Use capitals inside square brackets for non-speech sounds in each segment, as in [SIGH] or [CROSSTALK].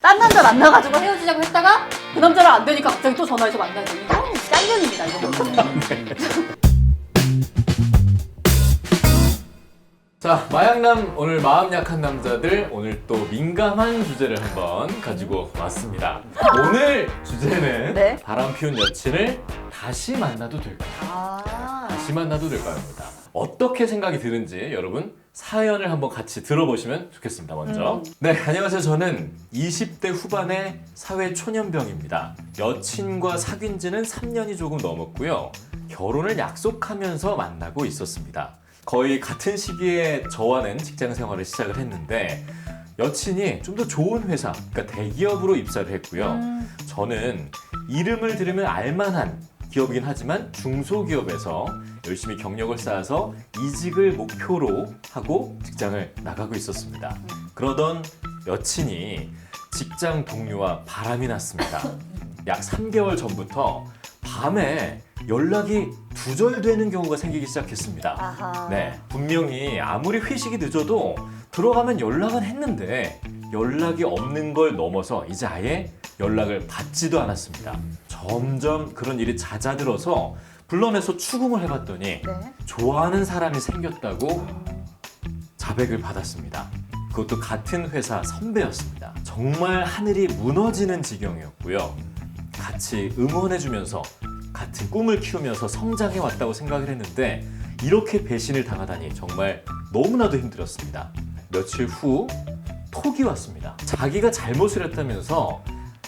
딴 남자 만나가지고 헤어지자고 했다가 그 남자랑 안 되니까 갑자기 또 전화해서 만나지. 이건 짱년입니다, 이거. [LAUGHS] 자, 마약남 오늘 마음 약한 남자들 오늘 또 민감한 주제를 한번 가지고 왔습니다. 오늘 주제는 네. 바람 피운 여친을 다시 만나도 될까? 아. 다시 만나도 될까요 입니다. 어떻게 생각이 드는지 여러분 사연을 한번 같이 들어보시면 좋겠습니다. 먼저. 음. 네, 안녕하세요. 저는 20대 후반의 사회 초년병입니다. 여친과 사귄 지는 3년이 조금 넘었고요. 결혼을 약속하면서 만나고 있었습니다. 거의 같은 시기에 저와는 직장 생활을 시작을 했는데 여친이 좀 더 좋은 회사, 그러니까 대기업으로 입사를 했고요. 음. 저는 이름을 들으면 알만한 기업이긴 하지만 중소기업에서 열심히 경력을 쌓아서 이직을 목표로 하고 직장을 나가고 있었습니다. 그러던 여친이 직장 동료와 바람이 났습니다. 약 3개월 전부터 밤에 연락이 두절되는 경우가 생기기 시작했습니다. 아하. 네, 분명히 아무리 회식이 늦어도 들어가면 연락은 했는데 연락이 없는 걸 넘어서 이제 아예 연락을 받지도 않았습니다. 점점 그런 일이 잦아들어서 불러내서 추궁을 해봤더니 네. 좋아하는 사람이 생겼다고 자백을 받았습니다. 그것도 같은 회사 선배였습니다. 정말 하늘이 무너지는 지경이었고요. 같이 응원해주면서 같은 꿈을 키우면서 성장해 왔다고 생각을 했는데 이렇게 배신을 당하다니 정말 너무나도 힘들었습니다. 며칠 후 톡이 왔습니다. 자기가 잘못을 했다면서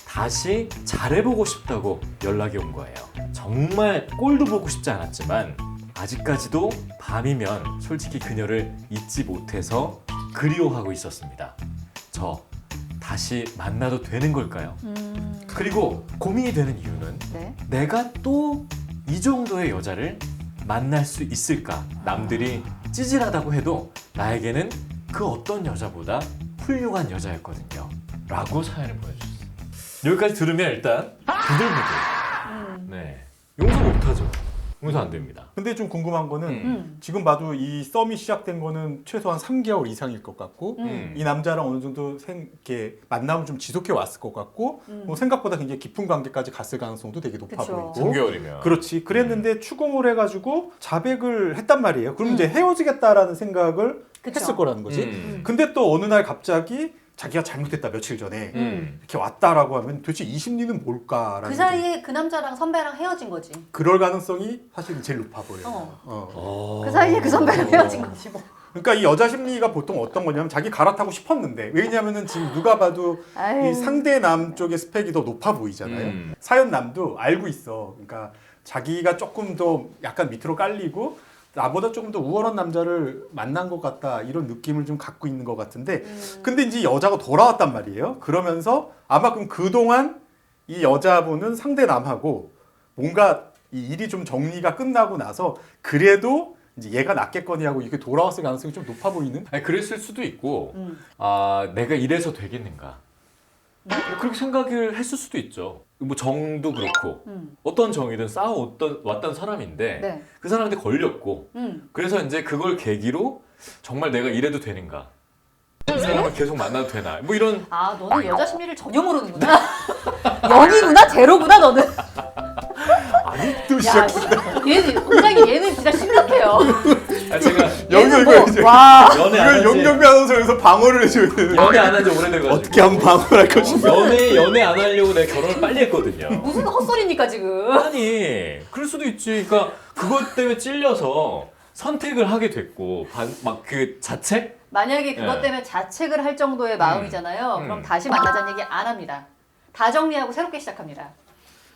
다시 잘해보고 싶다고 연락이 온 거예요. 정말 꼴도 보고 싶지 않았지만 아직까지도 밤이면 솔직히 그녀를 잊지 못해서 그리워하고 있었습니다. 저 다시 만나도 되는 걸까요? 음. 그리고 고민이 되는 이유는 네. 내가 또 이 정도의 여자를 만날 수 있을까? 남들이 찌질하다고 해도 나에게는 그 어떤 여자보다 훌륭한 여자였거든요. 라고 사연을 보내주셨어요. 여기까지 들으면 일단 부들부들. 음. 네. 용서 못하죠. 용서 안 됩니다. 근데 좀 궁금한 거는 음. 음. 지금 봐도 이 썸이 시작된 거는 최소한 3개월 이상일 것 같고 음. 이 남자랑 어느 정도 생, 이렇게 만남을 좀 지속해 왔을 것 같고 음. 뭐 생각보다 굉장히 깊은 관계까지 갔을 가능성도 되게 높아 그쵸. 보이고 3개월이면. 그렇지 그랬는데 추궁을 해가지고 자백을 했단 말이에요 그럼 음. 이제 헤어지겠다라는 생각을 그쵸. 했을 거라는 거지 음. 근데 또 어느 날 갑자기 자기가 잘못했다 며칠 전에 음. 이렇게 왔다라고 하면 도대체 이 심리는 뭘까라는 그 사이에 그 남자랑 선배랑 헤어진 거지. 그럴 가능성이 사실은 제일 높아 보여요 어. 어. 어. 그 사이에 그 선배랑 헤어진 거지 뭐. 그러니까 이 여자 심리가 보통 어떤 거냐면 자기 갈아타고 싶었는데 왜냐면은 지금 누가 봐도 아유. 이 상대 남 쪽의 스펙이 더 높아 보이잖아요. 음. 사연 남도 알고 있어. 그러니까 자기가 조금 더 약간 밑으로 깔리고 나보다 조금 더 우월한 남자를 만난 것 같다 이런 느낌을 좀 갖고 있는 것 같은데 음. 근데 이제 여자가 돌아왔단 말이에요. 그러면서 아마 그럼 그동안 이 여자분은 상대 남하고 뭔가 이 일이 좀 정리가 끝나고 나서 그래도 이제 얘가 낫겠거니 하고 이렇게 돌아왔을 가능성이 좀 높아 보이는 아니, 그랬을 수도 있고, 음. 아, 내가 이래서 되겠는가. 뭐 그렇게 생각을 했을 수도 있죠. 뭐 정도 그렇고, 음. 어떤 정이든 쌓아왔던 왔던 사람인데, 네. 그 사람한테 걸렸고, 음. 그래서 이제 그걸 계기로 정말 내가 이래도 되는가. 이 사람을 계속 만나도 되나. 뭐 이런, 아 너는 여자 심리를 전혀 모르는구나. [LAUGHS] 영이구나 제로구나 너는. 야, 시작. 얘는 원장님 얘는 진짜 심각해요. [LAUGHS] 아, 제가 [LAUGHS] 얘는 이거 뭐, 이제 와. 연애 안 이걸 한지, 영경비 아나운서에서 방어를 해줘야 되는 연애 안 한 지 오래돼가지고. 어떻게 하면 방어를 할 것인가. 연애, 연애 안 하려고 내가 결혼을 빨리 했거든요. 무슨 헛소리입니까 지금? 아니 그럴 수도 있지. 그러니까 그것 때문에 찔려서 선택을 하게 됐고 막 그 자책? 만약에 그것 네. 때문에 자책을 할 정도의 마음이잖아요. 음. 그럼 다시 만나자는 얘기 안 합니다. 다 정리하고 새롭게 시작합니다.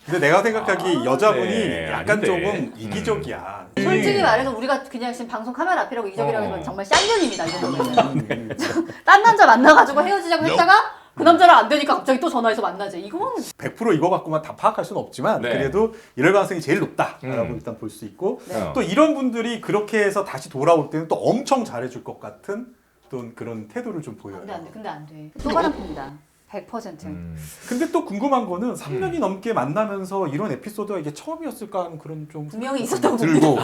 근데 내가 생각하기 여자분이 네, 약간 아닌데. 조금 음. 이기적이야. 솔직히 말해서 우리가 그냥 지금 방송 카메라 앞이라고 이적이라고 어. 해서 정말 쌍년입니다. 이 정도면. 음. 딴 남자 만나가지고 헤어지자고 했다가 그 남자랑 안 되니까 갑자기 또 전화해서 만나지. 이건 100% 이거 갖고만 다 파악할 수는 없지만 네. 그래도 이럴 가능성이 제일 높다라고 음. 일단 볼 수 있고 네. 또 이런 분들이 그렇게 해서 다시 돌아올 때는 또 엄청 잘해줄 것 같은 또 그런 태도를 좀 보여요. 근데 안 돼. 근데 안 돼. 또 바람핍니다. 100%. 음. 근데 또 궁금한 거는 3년이 넘게 만나면서 이런 에피소드가 이게 처음이었을까 하는 그런 좀 분명히 있었다고 들고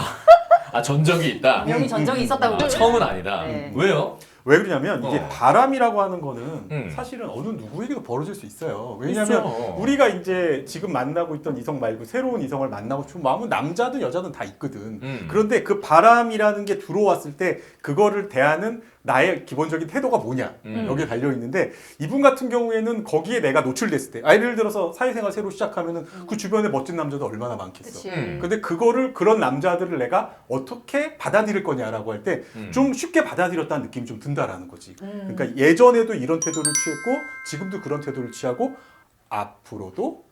아 전적이 있다. 분명히 전적이 있었다고 아. 처음은 아니다. 네. 왜요? 왜 그러냐면 이게 어. 바람이라고 하는 거는 음. 사실은 어느 누구에게도 벌어질 수 있어요. 왜냐하면 있어. 우리가 이제 지금 만나고 있던 이성 말고 새로운 이성을 만나고 싶은 마음은 남자든 여자든 다 있거든. 음. 그런데 그 바람이라는 게 들어왔을 때 그거를 대하는 나의 기본적인 태도가 뭐냐 음. 여기에 달려 있는데 이분 같은 경우에는 거기에 내가 노출됐을 때 아, 예를 들어서 사회생활 새로 시작하면은 그 주변에 멋진 남자도 얼마나 많겠어. 그치. 음. 근데 그거를 그런 남자들을 내가 어떻게 받아들일 거냐라고 할 때좀 음. 쉽게 받아들였다는 느낌이 좀 든다라는 거지. 음. 그러니까 예전에도 이런 태도를 취했고 지금도 그런 태도를 취하고 앞으로도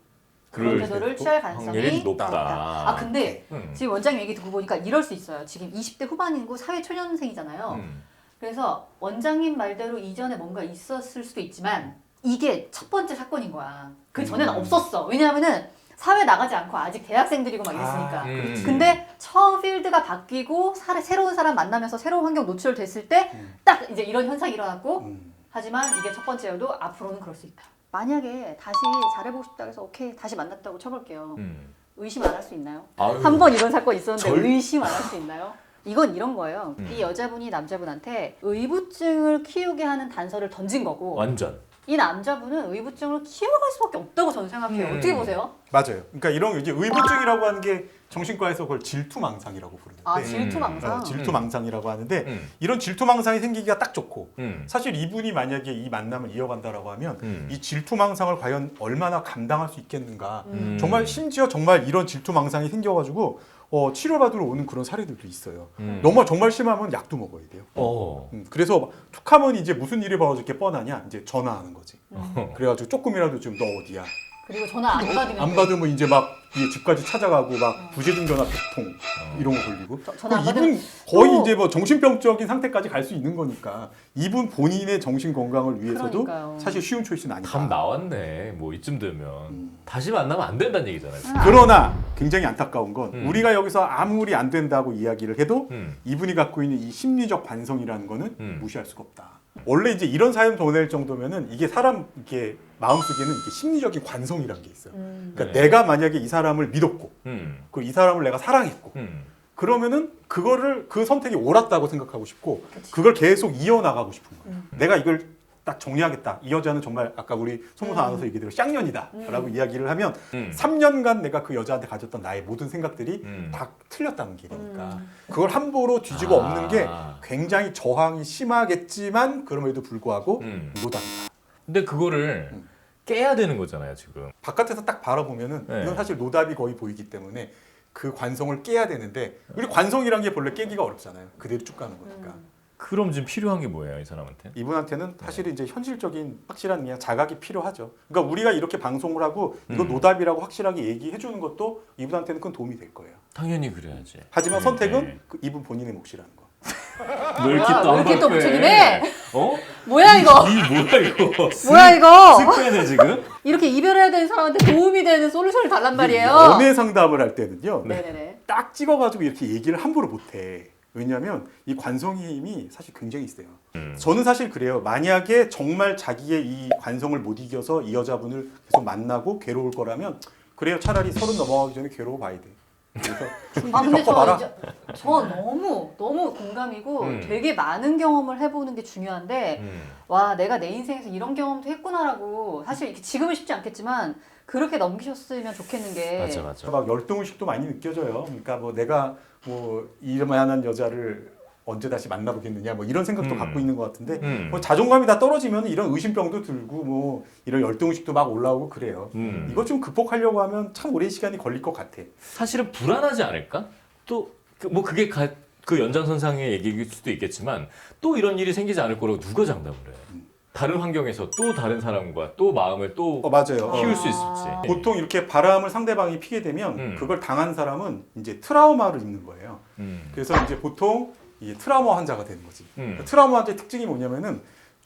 그런 그럴 태도를 수 취할 확률이 가능성이 높다. 아 근데 음. 지금 원장님 얘기 듣고 보니까 이럴 수 있어요. 지금 20대 후반이고 사회 초년생이잖아요. 음. 그래서 원장님 말대로 이전에 뭔가 있었을 수도 있지만 이게 첫 번째 사건인 거야. 그 전에는 음. 없었어. 왜냐하면은 사회 나가지 않고 아직 대학생들이고 막 이랬으니까. 아, 음. 근데 처음 필드가 바뀌고 사- 새로운 사람 만나면서 새로운 환경 노출됐을 때 음. 딱 이제 이런 현상이 일어났고 음. 하지만 이게 첫 번째여도 앞으로는 그럴 수 있다. 만약에 다시 잘해보고 싶다 해서 오케이 다시 만났다고 쳐볼게요. 음. 의심 안 할 수 있나요? 아유. 한 번 이런 사건 있었는데 절- 의심 안 할 수 있나요? 이건 이런 거예요. 음. 이 여자분이 남자분한테 의부증을 키우게 하는 단서를 던진 거고 완전. 이 남자분은 의부증을 키워갈 수밖에 없다고 저는 생각해요. 음. 어떻게 보세요? 맞아요. 그러니까 이런 이제 의부증이라고 하는 게 정신과에서 그걸 질투망상이라고 부르는데 아 음. 질투망상. 어, 질투망상이라고 하는데 음. 이런 질투망상이 생기기가 딱 좋고 음. 사실 이분이 만약에 이 만남을 이어간다라고 하면 음. 이 질투망상을 과연 얼마나 감당할 수 있겠는가 음. 정말 심지어 정말 이런 질투망상이 생겨가지고 어, 치료받으러 오는 그런 사례들도 있어요. 음. 너무 정말 심하면 약도 먹어야 돼요. 어. 음, 그래서 툭하면 이제 무슨 일이 벌어질 게 뻔하냐 이제 전화하는 거지. 음. 그래가지고 조금이라도 좀너 어디야? 그리고 전화 안 받으면 안 받으면 이제 막이 집까지 찾아가고 막 부재중 전화 백통 이런 거 걸리고. 저- 전화 안그 받으면 이분 거의 또- 이제 뭐 정신병적인 상태까지 갈 수 있는 거니까 이분 본인의 정신 건강을 위해서도 그러니까요. 사실 쉬운 초이스는 아니다. 답 나왔네. 뭐 이쯤 되면 음. 다시 만나면 안 된다는 얘기잖아요. 지금. 아. 그러나 굉장히 안타까운 건 음. 우리가 여기서 아무리 안 된다고 이야기를 해도 음. 이분이 갖고 있는 이 심리적 반성이라는 거는 음. 무시할 수가 없다. 원래 이제 이런 사연 보낼 정도면은 이게 사람 이게 마음속에는 이게 심리적인 관성이라는 게 있어요. 음. 그러니까 네. 내가 만약에 이 사람을 믿었고 음. 그리고 이 사람을 내가 사랑했고 음. 그러면은 그거를 그 선택이 옳았다고 생각하고 싶고 그치. 그걸 계속 이어나가고 싶은 거예요. 음. 내가 이걸 딱 정리하겠다. 이 여자는 정말 아까 우리 송무사 음. 아나운서 얘기대로 쌍년이다 라고 음. 이야기를 하면 음. 3년간 내가 그 여자한테 가졌던 나의 모든 생각들이 음. 다 틀렸다는 길이니까 음. 그걸 함부로 뒤지고 아. 없는 게 굉장히 저항이 심하겠지만 그럼에도 불구하고 음. 노답이다. 근데 그거를 음. 깨야 되는 거잖아요, 지금. 바깥에서 딱 바라보면은 네. 이건 사실 노답이 거의 보이기 때문에 그 관성을 깨야 되는데 우리 관성이란 게 본래 깨기가 어렵잖아요. 그대로 쭉 가는 거니까. 음. 그럼 지금 필요한 게 뭐예요, 이 사람한테? 이분한테는 사실 이제 현실적인 확실한 그냥 자각이 필요하죠. 그러니까 우리가 이렇게 방송을 하고 이거 음. 노답이라고 확실하게 얘기해 주는 것도 이분한테는 큰 도움이 될 거예요. 당연히 그래야지. 하지만 네. 선택은 그 이분 본인의 몫이라는 거. [LAUGHS] 너 이렇게 뭐야, 또왜 이렇게 또안 무책임해? 바꿔? 어? 뭐야 이거? 이 뭐야 이거? [LAUGHS] 뭐야 이거? 쓱 지금? [LAUGHS] 이렇게 이별해야 되는 사람한테 도움이 되는 솔루션을 달란 말이에요. 연애 상담을 할 때는요. 네네네. 딱 찍어가지고 이렇게 얘기를 함부로 못해. 왜냐하면 이 관성의 힘이 사실 굉장히 세요. 음. 저는 사실 그래요. 만약에 정말 자기의 이 관성을 못 이겨서 이 여자분을 계속 만나고 괴로울 거라면 그래요. 차라리 서른 넘어가기 전에 괴로워 봐야 돼. 그래서 [LAUGHS] 아 근데 저, 겪어봐라. 이제, 저 너무 너무 공감이고 음. 되게 많은 경험을 해보는 게 중요한데 음. 와 내가 내 인생에서 이런 경험도 했구나라고 사실 이렇게 지금은 쉽지 않겠지만 그렇게 넘기셨으면 좋겠는 게 맞아 맞아. 막 열등의식도 많이 느껴져요. 그러니까 뭐 내가 뭐 이만한 여자를 언제 다시 만나보겠느냐 뭐 이런 생각도 음. 갖고 있는 것 같은데 음. 뭐 자존감이 다 떨어지면 이런 의심병도 들고 뭐 이런 열등의식도 막 올라오고 그래요. 음. 이거 좀 극복하려고 하면 참 오랜 시간이 걸릴 것 같아. 사실은 불안하지 않을까? 또 뭐 그게 가, 그 연장선상의 얘기일 수도 있겠지만 또 이런 일이 생기지 않을 거라고 누가 장담을 해? 다른 환경에서 또 다른 사람과 또 마음을 또 어 맞아요. 키울 어. 수 있을지. 보통 이렇게 바람을 상대방이 피게 되면 음. 그걸 당한 사람은 이제 트라우마를 입는 거예요. 음. 그래서 이제 보통 이 트라우마 환자가 되는 거지. 음. 트라우마 환자의 특징이 뭐냐면은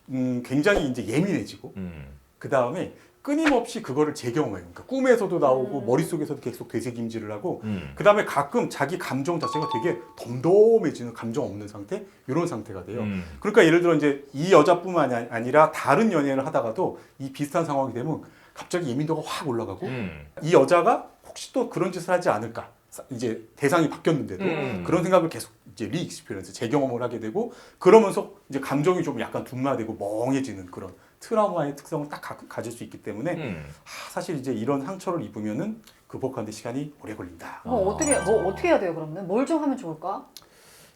음, 굉장히 이제 예민해지고 음. 그 다음에 끊임없이 그거를 재경험해요. 그러니까 꿈에서도 나오고 음. 머릿속에서도 계속 되새김질을 하고 음. 그 다음에 가끔 자기 감정 자체가 되게 덤덤해지는 감정 없는 상태 이런 상태가 돼요. 음. 그러니까 예를 들어 이제 이 여자뿐만 아니- 아니라 다른 연애를 하다가도 이 비슷한 상황이 되면 갑자기 예민도가 확 올라가고 음. 이 여자가 혹시 또 그런 짓을 하지 않을까 사- 이제 대상이 바뀌었는데도 음. 그런 생각을 계속 이제 리익스피리언스 재경험을 하게 되고 그러면서 이제 감정이 좀 약간 둔마되고 멍해지는 그런 트라우마의 특성을 딱 가, 질수 있기 때문에 음. 아, 사실 이제 이런 상처를 입으면은 극복하는 데 시간이 오래 걸린다. 뭐 아. 어떻게 뭐 어떻게 해야 돼요 그러면? 뭘 좀 하면 좋을까?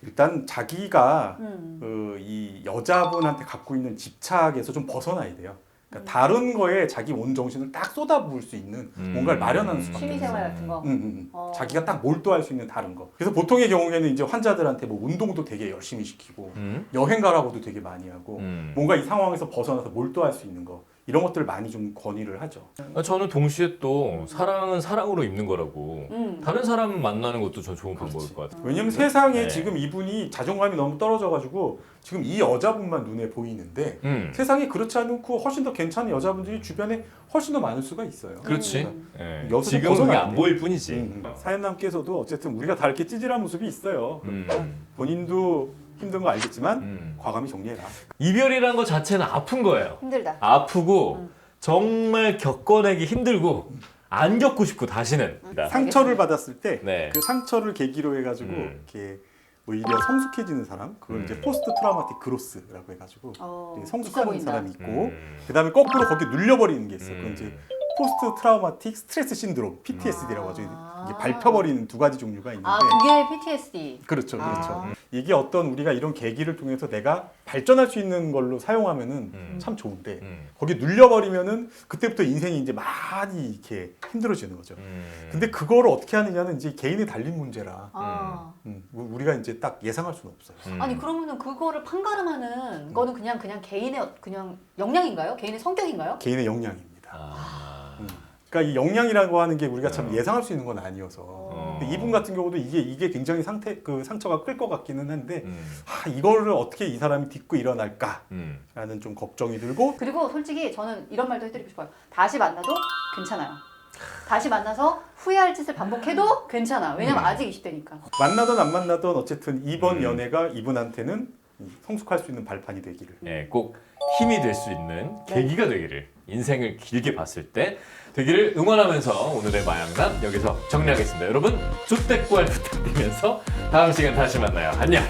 일단 자기가 음. 그이 여자분한테 갖고 있는 집착에서 좀 벗어나야 돼요. 음. 그러니까 다른 거에 자기 온 정신을 딱 쏟아부을 수 있는 음. 뭔가를 마련하는 수밖에 없어요. 생활 같은 거. 음, 음, 음. 어. 자기가 딱 몰두할 수 있는 다른 거. 그래서 보통의 경우에는 이제 환자들한테 뭐 운동도 되게 열심히 시키고 음. 여행 가라고도 되게 많이 하고 음. 뭔가 이 상황에서 벗어나서 몰두할 수 있는 거 이런 것들을 많이 좀 건의를 하죠. 아, 저는 동시에 또 사랑은 사랑으로 입는 거라고 음. 다른 사람 만나는 것도 전 좋은 방법일. 것 같아요. 왜냐면 세상에 네. 지금 이분이 자존감이 너무 떨어져가지고 지금 이 여자분만 눈에 보이는데 음. 세상에 그렇지 않고 훨씬 더 괜찮은 여자분들이 주변에 훨씬 더 많을 수가 있어요. 그렇지. 음. 예. 여기서 지금 그게 벗어나야 안 돼. 보일 뿐이지. 음, 음. 사연남께서도 어쨌든 우리가 다 이렇게 찌질한 모습이 있어요. 음. 본인도 힘든 거 알겠지만 음. 과감히 정리해라. 이별이란 것 자체는 아픈 거예요. 힘들다. 아프고 음. 정말 겪어내기 힘들고 안 겪고 싶고 다시는. 상처를 받았을 때 그 네. 상처를 계기로 해가지고 음. 이렇게 오히려 성숙해지는 사람 그걸 음. 이제 포스트 트라우마틱 그로스라고 해가지고 어, 있어 보인다. 사람이 있고 음. 그다음에 거꾸로 거기 눌려버리는 게 있어. 요 음. 그건 이제 포스트 트라우마틱 스트레스 신드롬 PTSD라고 하죠. 아. 이게 밟혀버리는 두 가지 종류가 있는데 아 그게 PTSD. 그렇죠, 그렇죠. 아. 이게 어떤 우리가 이런 계기를 통해서 내가 발전할 수 있는 걸로 사용하면은 음. 참 좋은데 음. 거기 눌려버리면은 그때부터 인생이 이제 많이 이렇게 힘들어지는 거죠. 음. 근데 그거를 어떻게 하느냐는 이제 개인에 달린 문제라 아. 음, 우리가 이제 딱 예상할 수는 없어요. 음. 아니 그러면은 그거를 판가름하는 거는 그냥 그냥 개인의 어- 그냥 역량인가요? 개인의 성격인가요? 개인의 역량입니다. 아. 음. 그러니까 이 역량이라고 하는 게 우리가 참 어. 예상할 수 있는 건 아니어서. 어. 근데 이분 같은 경우도 이게 이게 굉장히 상태 그 상처가 클 것 같기는 한데 음. 아, 이거를 어떻게 이 사람이 딛고 일어날까라는 음. 좀 걱정이 들고 그리고 솔직히 저는 이런 말도 해드리고 싶어요. 다시 만나도 괜찮아요. 다시 만나서 후회할 짓을 반복해도 괜찮아. 왜냐면 음. 아직 20대니까. 만나던 안 만나던 어쨌든 이번 음. 연애가 이분한테는 성숙할 수 있는 발판이 되기를. 예, 꼭 힘이 될 수 있는 네. 계기가 되기를 인생을 길게 봤을 때 되기를 응원하면서 오늘의 마양남 여기서 정리하겠습니다. 여러분 조태꾸알 [LAUGHS] 부탁드리면서 다음 시간 다시 만나요. 안녕.